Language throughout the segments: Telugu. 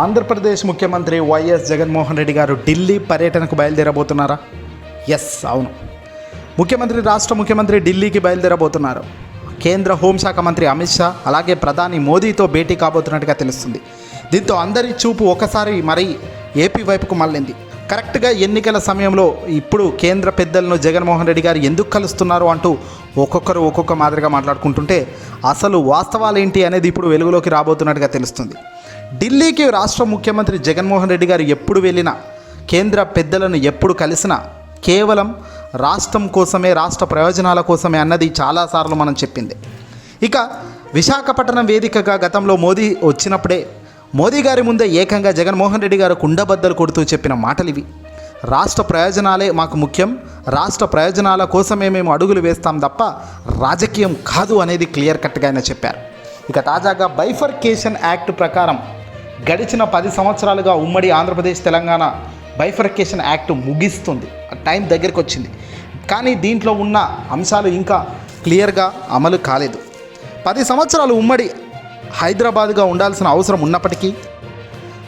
ఆంధ్రప్రదేశ్ ముఖ్యమంత్రి వైఎస్ జగన్మోహన్ రెడ్డి గారు ఢిల్లీ పర్యటనకు బయలుదేరబోతున్నారా? ఎస్ అవును. ముఖ్యమంత్రి రాష్ట్ర ముఖ్యమంత్రి ఢిల్లీకి బయలుదేరబోతున్నారు. కేంద్ర హోంశాఖ మంత్రి అమిత్ షా అలాగే ప్రధాని మోదీతో భేటీ కాబోతున్నట్టుగా తెలుస్తుంది. దీంతో అందరి చూపు ఒకసారి మరీ ఏపీ వైపుకు మళ్ళింది. కరెక్ట్గా ఎన్నికల సమయంలో ఇప్పుడు కేంద్ర పెద్దలను జగన్మోహన్ రెడ్డి గారు ఎందుకు కలుస్తున్నారు అంటూ ఒక్కొక్కరు ఒక్కొక్క మాదిరిగా మాట్లాడుకుంటుంటే అసలు వాస్తవాలు ఏంటి అనేది ఇప్పుడు వెలుగులోకి రాబోతున్నట్టుగా తెలుస్తుంది. ఢిల్లీకి రాష్ట్ర ముఖ్యమంత్రి జగన్మోహన్ రెడ్డి గారు ఎప్పుడు వెళ్ళినా కేంద్ర పెద్దలను ఎప్పుడు కలిసినా కేవలం రాష్ట్రం కోసమే రాష్ట్ర ప్రయోజనాల కోసమే అన్నది చాలాసార్లు మనం చెప్పింది. ఇక విశాఖపట్నం వేదికగా గతంలో మోదీ వచ్చినప్పుడే మోదీ గారి ముందే ఏకంగా జగన్మోహన్ రెడ్డి గారు కుండబద్దలు కొడుతూ చెప్పిన మాటలివి. రాష్ట్ర ప్రయోజనాలే మాకు ముఖ్యం రాష్ట్ర ప్రయోజనాల కోసమే మేము అడుగులు వేస్తాం తప్ప రాజకీయం కాదు అనేది క్లియర్ కట్గా ఆయన చెప్పారు. ఇక తాజాగా బైఫర్కేషన్ యాక్ట్ ప్రకారం గడిచిన పది సంవత్సరాలుగా ఉమ్మడి ఆంధ్రప్రదేశ్ తెలంగాణ బైఫర్కేషన్ యాక్ట్ ముగిస్తుంది. టైం దగ్గరికి వచ్చింది. కానీ దీంట్లో ఉన్న అంశాలు ఇంకా క్లియర్గా అమలు కాలేదు. పది సంవత్సరాలు ఉమ్మడి హైదరాబాద్గా ఉండాల్సిన అవసరం ఉన్నప్పటికీ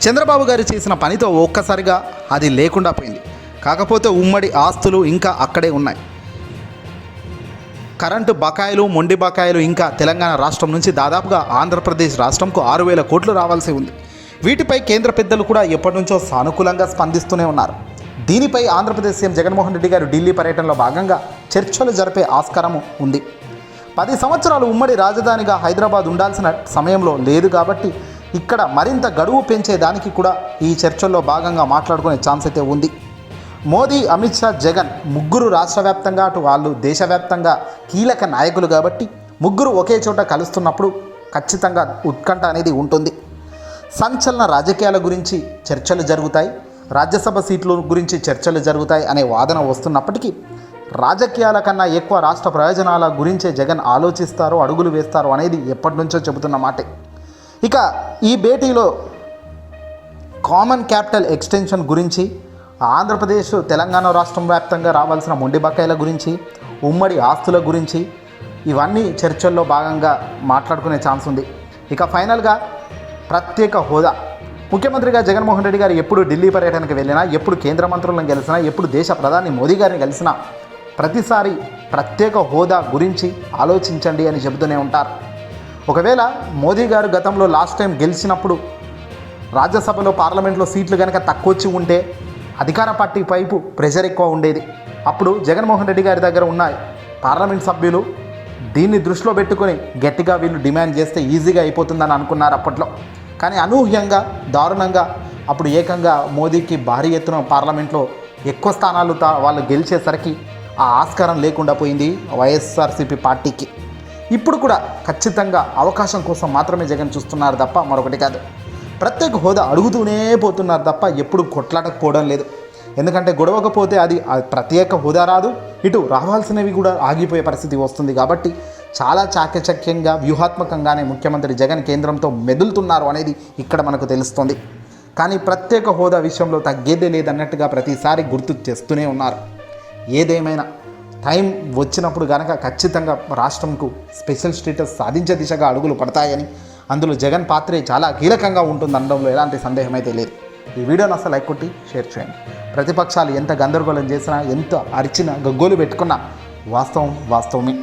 చంద్రబాబు గారు చేసిన పనితో ఒక్కసారిగా అది లేకుండా పోయింది. కాకపోతే ఉమ్మడి ఆస్తులు ఇంకా అక్కడే ఉన్నాయి. కరెంటు బకాయిలు మొండి బకాయిలు ఇంకా తెలంగాణ రాష్ట్రం నుంచి దాదాపుగా ఆంధ్రప్రదేశ్ రాష్ట్రంకు ఆరు వేల కోట్లు రావాల్సి ఉంది. వీటిపై కేంద్ర పెద్దలు కూడా ఎప్పటి నుంచో సానుకూలంగా స్పందిస్తూనే ఉన్నారు. దీనిపై ఆంధ్రప్రదేశ్ సీఎం జగన్మోహన్ రెడ్డి గారు ఢిల్లీ పర్యటనలో భాగంగా చర్చలు జరిపే ఆస్కారం ఉంది. పది సంవత్సరాలు ఉమ్మడి రాజధానిగా హైదరాబాద్ ఉండాల్సిన సమయంలో లేదు కాబట్టి ఇక్కడ మరింత గడువు పెంచేదానికి కూడా ఈ చర్చల్లో భాగంగా మాట్లాడుకునే ఛాన్స్ అయితే ఉంది. మోదీ అమిత్ షా జగన్ ముగ్గురు రాష్ట్ర వ్యాప్తంగా అటు వాళ్ళు దేశవ్యాప్తంగా కీలక నాయకులు కాబట్టి ముగ్గురు ఒకే చోట కలుస్తున్నప్పుడు ఖచ్చితంగా ఉత్కంఠ అనేది ఉంటుంది. సంచలన రాజకీయాల గురించి చర్చలు జరుగుతాయి. రాజ్యసభ సీట్ల గురించి చర్చలు జరుగుతాయి అనే వాదన వస్తున్నప్పటికీ రాజకీయాల కన్నా ఎక్కువ రాష్ట్ర ప్రయోజనాల గురించే జగన్ ఆలోచిస్తారో అడుగులు వేస్తారో అనేది ఎప్పటి నుంచో చెబుతున్న మాటే. ఇక ఈ భేటీలో కామన్ క్యాపిటల్ ఎక్స్టెన్షన్ గురించి ఆంధ్రప్రదేశ్ తెలంగాణ రాష్ట్రం వ్యాప్తంగా రావాల్సిన మొండి బకాయిల గురించి ఉమ్మడి ఆస్తుల గురించి ఇవన్నీ చర్చల్లో భాగంగా మాట్లాడుకునే ఛాన్స్ ఉంది. ఇక ఫైనల్గా ప్రత్యేక హోదా. ముఖ్యమంత్రిగా జగన్మోహన్ రెడ్డి గారు ఎప్పుడు ఢిల్లీ పర్యటనకు వెళ్ళినా ఎప్పుడు కేంద్ర మంత్రులను కలిసినా ఎప్పుడు దేశ ప్రధాని మోదీ గారిని కలిసినా ప్రతిసారి ప్రత్యేక హోదా గురించి ఆలోచించండి అని చెబుతూనే ఉంటారు. ఒకవేళ మోదీ గారు గతంలో లాస్ట్ టైం గెలిచినప్పుడు రాజ్యసభలో పార్లమెంట్లో సీట్లు కనుక తక్కువ వచ్చి ఉంటే అధికార పార్టీ వైపు ప్రెషర్ ఎక్కువ ఉండేది. అప్పుడు జగన్మోహన్ రెడ్డి గారి దగ్గర ఉన్న పార్లమెంట్ సభ్యులు దీన్ని దృష్టిలో పెట్టుకొని గట్టిగా వీళ్ళు డిమాండ్ చేస్తే ఈజీగా అయిపోతుందని అనుకున్నారు అప్పట్లో. కానీ అనూహ్యంగా దారుణంగా అప్పుడు ఏకంగా మోదీకి భారీ ఎత్తున పార్లమెంట్లో ఎక్కువ స్థానాలు వాళ్ళు గెలిచేసరికి ఆ ఆస్కారం లేకుండా పోయింది వైఎస్ఆర్సీపీ పార్టీకి. ఇప్పుడు కూడా ఖచ్చితంగా అవకాశం కోసం మాత్రమే జగన్ చూస్తున్నారు తప్ప మరొకటి కాదు. ప్రత్యేక హోదా అడుగుతూనే పోతున్నారు తప్ప ఎప్పుడు కొట్లాడకపోవడం లేదు. ఎందుకంటే గొడవకపోతే అది ప్రత్యేక హోదా రాదు. ఇటు రావాల్సినవి కూడా ఆగిపోయే పరిస్థితి వస్తుంది కాబట్టి చాలా చాకచక్యంగా వ్యూహాత్మకంగానే ముఖ్యమంత్రి జగన్ కేంద్రంతో మెదులుతున్నారు అనేది ఇక్కడ మనకు తెలుస్తుంది. కానీ ప్రత్యేక హోదా విషయంలో తగ్గేదే లేదన్నట్టుగా ప్రతిసారి గుర్తు చేస్తూనే ఉన్నారు. ఏదేమైనా టైం వచ్చినప్పుడు కనుక ఖచ్చితంగా రాష్ట్రంకు స్పెషల్ స్టేటస్ సాధించే దిశగా అడుగులు పడతాయని అందులో జగన్ పాత్రే చాలా కీలకంగా ఉంటుంది అనడంలో ఎలాంటి సందేహం అయితే లేదు. ఈ వీడియోని అసలు లైక్ కొట్టి షేర్ చేయండి. ప్రతిపక్షాలు ఎంత గందరగోళం చేసినా ఎంత అరిచినా గగ్గోలు పెట్టుకున్నా వాస్తవం వాస్తవమే.